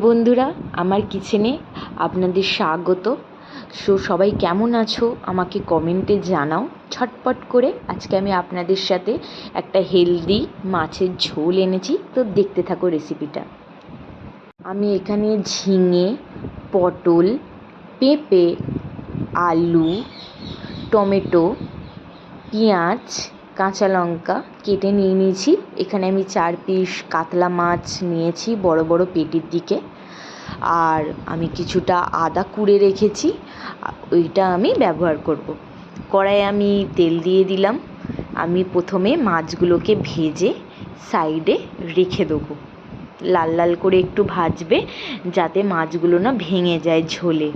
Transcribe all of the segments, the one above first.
বন্ধুরা, আমার কিচেনে আপনাদের স্বাগত। সো, সবাই কেমন আছো? আমাকে কমেন্টে জানাও। ছটপট করে আজকে আমি আপনাদের সাথে একটা হেলদি মাছের ঝোল এনেছি। তো দেখতে থাকো রেসিপিটা। আমি এখানে ঝিঙে, পটল, পেঁপে, আলু, টমেটো, পেঁয়াজ কাঁচা লঙ্কা কেটে নিয়ে নিয়েছি। এখানে আমি চার পিস কাতলা মাছ নিয়েছি বড় বড় পেটির দিকে। আর আমি কিছুটা আদা কুড়ে রেখেছি। ওইটা আমি ব্যবহার করব। কড়াইয়ে আমি তেল দিয়ে দিলাম। আমি প্রথমে মাছগুলোকে ভেজে সাইডে রেখে দেবো। লাল লাল করে একটু ভাজবে যাতে মাছগুলো না ভেঙে যায় ঝোলে।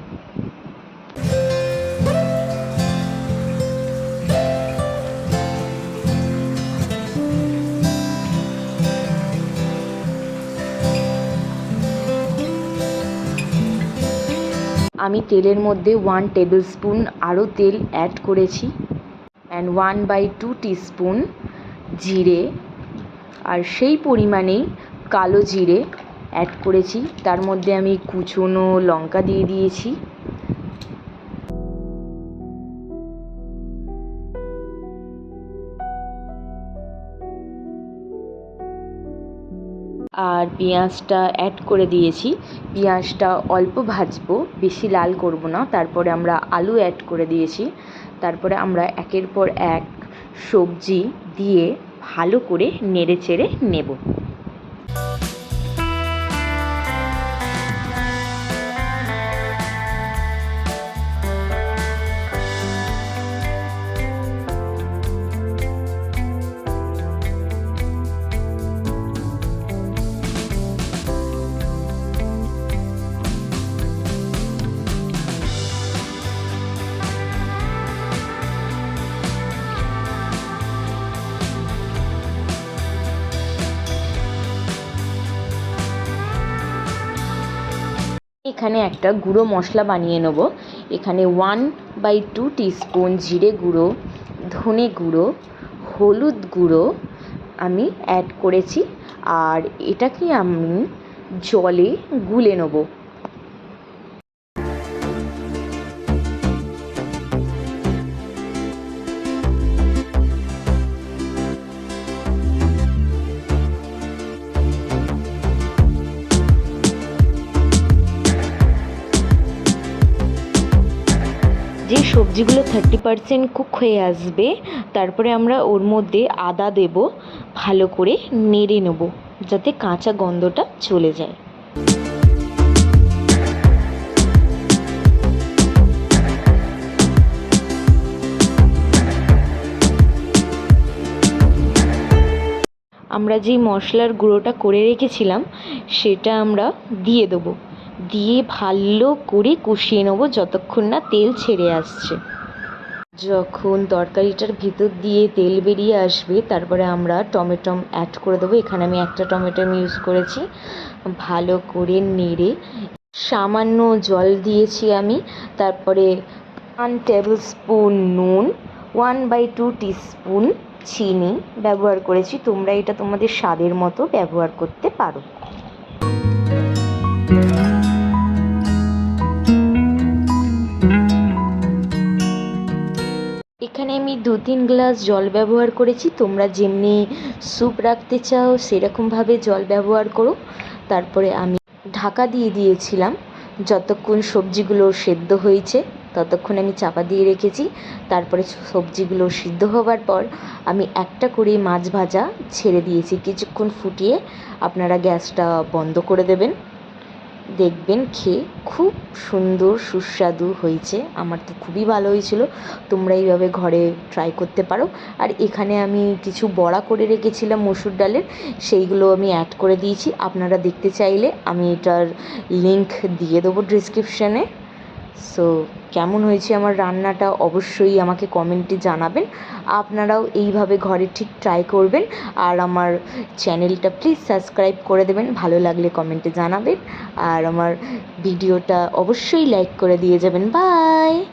আমি তেলের মধ্যে ওয়ান টেবিল স্পুন আরও তেল অ্যাড করেছি and one by two spoon জিরে। আর সেই পরিমাণেই কালো জিরে অ্যাড করেছি। তার মধ্যে আমি কুচোনো লঙ্কা দিয়ে দিয়েছি। আর পেঁয়াজটা অ্যাড করে দিয়েছি। পেঁয়াজটা অল্প ভাজবো, বেশি লাল করব না। তারপরে আমরা আলু অ্যাড করে দিয়েছি। তারপরে আমরা একের পর এক সবজি দিয়ে ভালো করে নেড়ে চেড়ে নেব। এখানে একটা গুঁড়ো মশলা বানিয়ে নেব। এখানে ওয়ান বাই টু টিস্পুন জিরে গুঁড়ো, ধনে গুঁড়ো, হলুদ গুঁড়ো আমি অ্যাড করেছি। আর এটাকে আমি জলে গুলে নেব। সবজিগুলো থার্টি পারসেন্ট কুক হয়ে আসবে, তারপরে আমরা ওর মধ্যে আদা দেব, ভালো করে নেড়ে নেব, যাতে কাঁচা গন্ধটা চলে যায়। আমরা যেই মশলার গুঁড়োটা করে রেখেছিলাম, সেটা আমরা দিয়ে দেবো। দিয়ে ভালো করে কষিয়ে নেব যতক্ষণ না তেল ছেড়ে আসছে। যখন তরকারিটার ভিতর দিয়ে তেল বেরিয়ে আসবে, তারপরে আমরা টমেটো অ্যাড করে দেবো। এখানে আমি একটা টমেটো ইউজ করেছি। ভালো করে নেড়ে সামান্য জল দিয়েছি আমি। তারপরে ওয়ান টেবিল স্পুন নুন ওয়ান বাই টু টিস্পুন চিনি ব্যবহার করেছি। তোমরা এটা তোমাদের স্বাদের মতো ব্যবহার করতে পারো। দু তিন গ্লাস জল ব্যবহার করেছি। তোমরা যেমনি স্যুপ রাখতে চাও, সেরকমভাবে জল ব্যবহার করো। তারপরে আমি ঢাকা দিয়ে দিয়েছিলাম। যতক্ষণ সবজিগুলো সেদ্ধ হয়েছে, ততক্ষণ আমি চাপা দিয়ে রেখেছি। তারপরে সবজিগুলো সিদ্ধ হবার পর আমি একটা করে মাছ ভাজা ছেড়ে দিয়েছি। কিছুক্ষণ ফুটিয়ে আপনারা গ্যাসটা বন্ধ করে দেবেন। দেখবেন খেয়ে খুব সুন্দর, সুস্বাদু হয়েছে। আমার তো খুবই ভালো হয়েছিল। তোমরা এইভাবে ঘরে ট্রাই করতে পারো। আর এখানে আমি কিছু বড়া করে রেখেছিলাম মসুর ডালের। সেইগুলো আমি অ্যাড করে দিয়েছি। আপনারা দেখতে চাইলে আমি এটার লিঙ্ক দিয়ে দেবো ডিসক্রিপশানে সো কেমন হয়েছে আমার রান্নাটা অবশ্যই আমাকে কমেন্টে জানাবেন। আপনারাও এইভাবে ঘরে ঠিক ট্রাই করবেন। আর আমার চ্যানেলটা প্লিজ সাবস্ক্রাইব করে দেবেন। ভালো লাগলে কমেন্টে জানাবেন। আর আমার ভিডিওটা অবশ্যই লাইক করে দিয়ে যাবেন। বাই